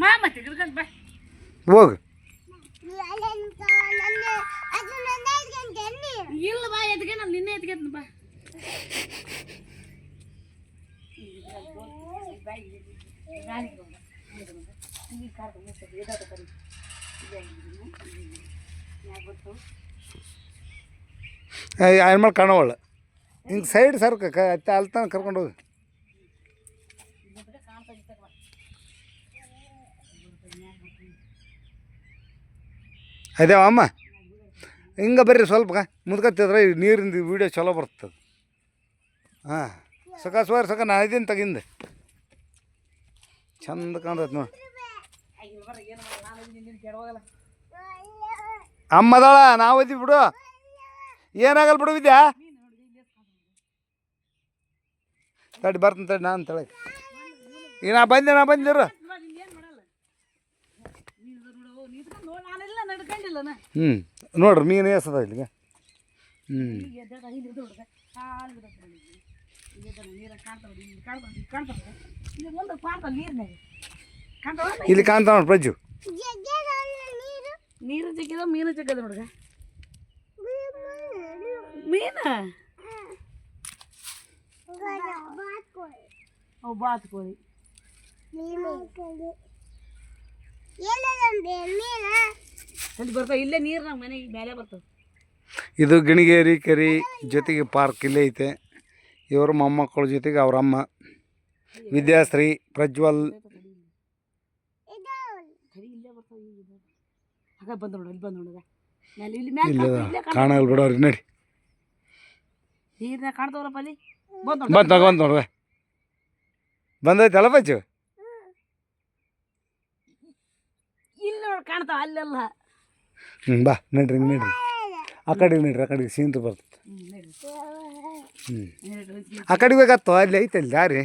ಮಾ ಮತ್ತೆ ಹಿಡ್ಕೊಂಡ್ ಬಾ. ಹೋಗು. ಇಲ್ಲ ಬಾ ಎದ್ಗೆ ನಾನು ನಿನ್ನೆ ಎದ್ಗೆ ಬಾ. ಆಮೇಲೆ ಕಾಣವಲ್ಲ ಹಿಂಗೆ ಸೈಡ್ ಸರ್ಕ ಅತ್ತೆ ಅಲ್ತಾನ ಕರ್ಕೊಂಡು ಹೋಗಿ. ಅದೇ ಅಮ್ಮ, ಹಿಂಗೆ ಬರ್ರಿ ಸ್ವಲ್ಪ ಮುದ್ಕತ್ತಿದ್ರೆ ನೀರಿಂದ ವೀಡಿಯೋ ಚಲೋ ಬರ್ತದೆ. ಹಾಂ ಸಕ ಸುವಾರ ಸಕ ನಾ ಇದೀನಿ ತಗಿಂದೆ ಚಂದ ಕಾಣ್ತೈತೆ ನೋಡಿ. ಅಮ್ಮದಾಳ, ನಾವು ಇದ್ದೀವಿ ಬಿಡು. ಏನಾಗಲ್ಲ ಬಿಡು ವಿದ್ಯಾ? ತಡಿ, ಬರ್ತೀನಿ ತಡಿ, ನಾನು ತಳಗೆ. ಈಗ ನಾ ಬಂದೆ, ನಾ ಬಂದಿರು. ಹ್ಞೂ ನೋಡ್ರಿ ಮೀನು ಎಸದ ಇಲ್ಲಿಗೆ. ಹ್ಞೂ ಇಲ್ಲಿ ಕಾಣ್ತಾವ ಇಲ್ಲಿ. ಕಾಣ್ತಾವ ಇಲ್ಲಿ ಒಂದು ಕಾಣ್ತಾವ ನೀರಿನಾಗ ಕಾಣ್ತಾವ ಇಲ್ಲಿ ಕಾಣ್ತಾವ ನೋಡಿ ಪ್ರಜ್ಜು. ನೀರು ಜಗ್ಗಿದ ಮೀನು ಜಗ್ಗದ ಹುಡುಗ ಮೀನ? ಅವು ಬಾತ್ ಕೋಳಿ ಬರ್ತಾವ ಇಲ್ಲೇ ನೀರು ನಮ್ಮ ಮನೆಗೆ ಮೇಲೆ ಬರ್ತಾವ ಇದು ಗಿಣಿಗೇರಿ ಕೆರೆ ಜೊತೆಗೆ ಪಾರ್ಕ್ ಇಲ್ಲೇ ಐತೆ. ಇವರು ಮೊಮ್ಮಕ್ಕಳ ಜೊತೆಗೆ ಅವ್ರ ಅಮ್ಮ. ವಿದ್ಯಾಶ್ರೀ ಪ್ರಜ್ವಲ್. ಕಾಣಲ್ ಬಿಡೋರಿ ನಡಿ ನೀರ್ನಾಗ ಅಲ್ಲಿ? ಬಂತು ನೋಡ್ವೆ ಬಂದೈತಲ್ಲ ಬಜ್ಜು ಇಲ್ಲಿ ನೋಡಿ ಕಾಣ್ತಾವ ಅಲ್ಲೆಲ್ಲ. ಹ್ಞೂ ಬಾ ನಡ್ರಿ ನಡ್ರಿ. ಆ ಕಡೆಗೆ ನಡ್ರಿ ಆ ಕಡೆಗೆ ಸೀನ್ರಿ ಬರ್ತದೆ. ಹ್ಞೂ. ಆ ಕಡೆಗೆ ಬೇಕತ್ತು ಅಲ್ಲಿ ಐತೆ ಅಲ್ಲಿ ದಾರಿ.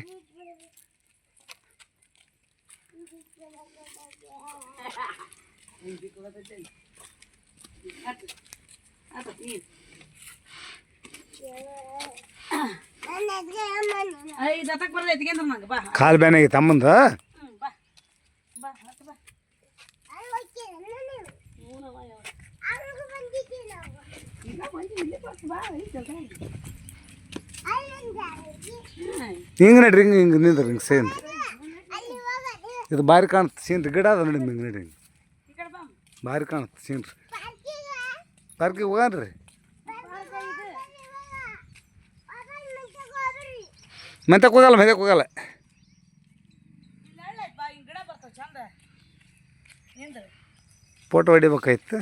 ಕಾಲು ಬ್ಯಾನ್ ಆಗೈತೆ ಅಮ್ಮಂದ ಹ್ಮ್, ಬಾ ಬಾ ಹತ್ತು ಬಾ ಹ್ಞೂನವ್ವ, ಯವ್ವ. ಇಲ್ಲ ಬಂದು ಇಲ್ಲೇ ಬರ್ತು ಬಾ ಐತ್ ಕೆಲ್ಸ ಐತಿ. ಹ್ಮ್. ಹಿಂಗೆ ನಡ್ರಿ ಹಿಂಗೆ ಹಿಂಗೆ ನಿಂದ್ರಿ ಹಿಂಗೆ ಸೇನ್. ಇದು ಭಾರಿ ಕಾಣುತ್ತೆ ಸೀನ್ರಿ. ಗಿಡ ಅದ ನೋಡಿ ಹಿಂಗೆ ನಡಿ. ಹಿಂಗೆ ಭಾರಿ ಕಾಣುತ್ತೆ ಸೀನ್ರಿ. ಪಾರ್ಕಿಗೆ ಹೋಗನ್ರಿ. ಮೆಂತಕ್ಕೆ ಹೋಗಲ್ಲ ಮೆಂತಕ್ಕೆ ಹೋಗಲ್ಲ. ಫೋಟೋ ಹೊಡಿಬೇಕಾಯ್ತು.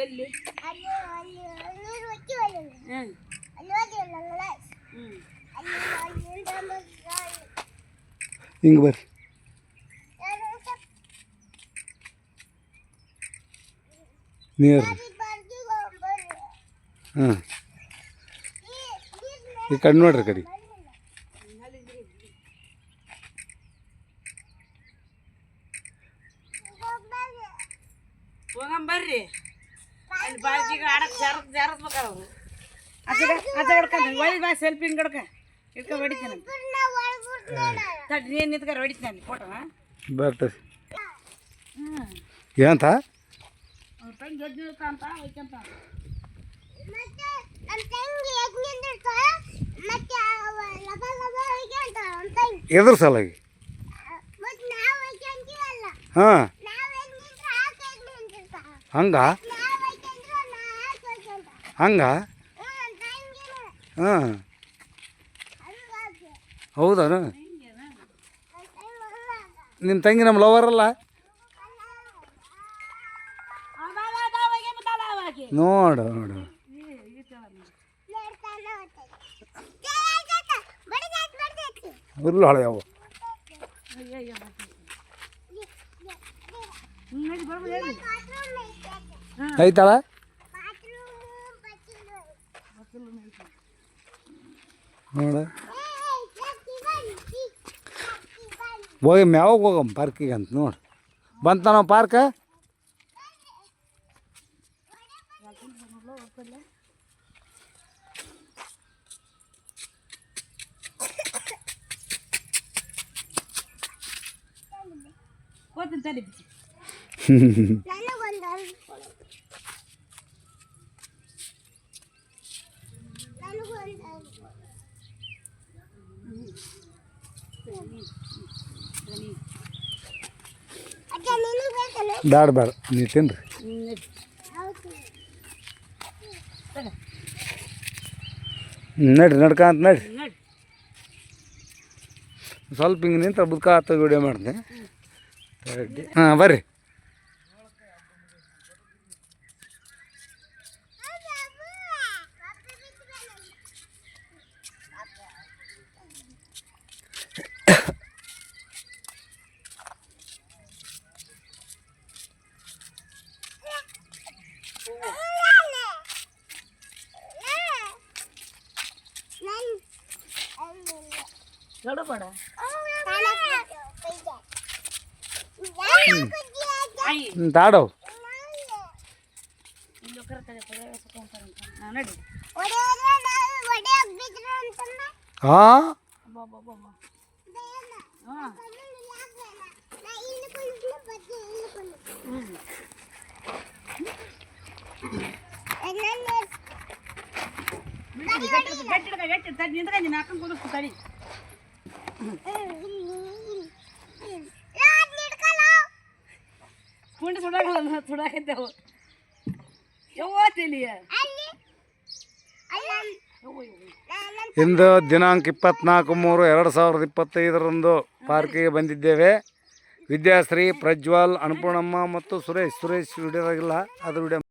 ಎಲ್ಲಿ? ಹಿಂಗೆ ಬರ್ರಿ. ನೀರು. ಹಾಂ ಈ ಕಡೆ ನೋಡ್ರಿ ಕಡೆ. ಹೋಗಮ್ ಬರ್ರಿ. ಅಲ್ಲಿ ಬಾಜಿಗೆ ಆಡಕ್ ಜರ ಜಾರತ್ಬೇಕಾರ ಅವರು. ಆಚೆ ಆಚೆ ಹೊಡ್ಕೊಂತ ಒಳ್ಳೆ ಬಾ ಸೆಲ್ಫಿ ಹಿಂಗೆ ಹೊಡ್ಕ. ಇಟ್ಕೊಂಡು ಹೊಡಿತೀನಿ ತಡ್ರಿ ನೀನು ನಿಂತ್ಕೊಂಡು ಹೊಡಿತೀನಿ ಫೋಟೋ ಬರ್ತದೆ ಏನಂತ? ಎದ್ರ ಸಲಾಗಿ? ಹಾಂ. ಹಂಗ? ಹಂಗ? ಹಾಂ. ಹೌದಾನು ನಿಮ್ಮ ತಂಗಿ ನಮ್ಮ ಲವರ್ ಅಲ್ಲ? ನೋಡು ನೋಡು. ಉರ್ಲು ಹಳೆ. ಅವು ಐತಳ ನೋಡ ಹೋಗಿ ಮ್ಯಾವಾಗ ಹೋಗಮ್ಮ ಪಾರ್ಕಿಗೆ ಅಂತ ನೋಡಿ ಬಂತ ನಾವು ಪಾರ್ಕ ಹೋಗ್ತೀನಿ ಬೇಡ ಬ್ಯಾಡ. ನೀವು ತಿನ್ರಿ. ನಡ್ರಿ ನಡ್ಕಂತ ನಡ್ರಿ. ಸ್ವಲ್ಪ ಹಿಂಗೆ ನಿಂತ ಬುದ್ಕ ಹತ್ತ ವಿಡಿಯೋ ಮಾಡ್ತೀನಿ. ಹಾಂ, ಬರ್ರಿ. ನೋಡಬೇಡ ಆಯಿ ಹ್ಞೂ ತಾಡವ್ ಇಲ್ಲಿ ಕರ್ತಾರೆ ಹಾಂ ನಡಿ ಹಾಂ ಬಾ ಬಾ ಬಾ ಕುಂಡಿ ಇಂದು ದಿನಾಂಕ ಇಪ್ಪತ್ನಾಲ್ಕು ಮೂರು ಎರಡು ಸಾವಿರದ ಇಪ್ಪತ್ತೈದರಂದು ಪಾರ್ಕಿಗೆ ಬಂದಿದ್ದೇವೆ. ವಿದ್ಯಾಶ್ರೀ ಪ್ರಜ್ವಲ್ ಅನ್ನಪೂರ್ಣಮ್ಮ ಮತ್ತು ಸುರೇಶ್. ಸುರೇಶ್ ವಿಡಿಯೋದಾಗಿಲ್ಲ ಅದು ವಿಡಿಯೋ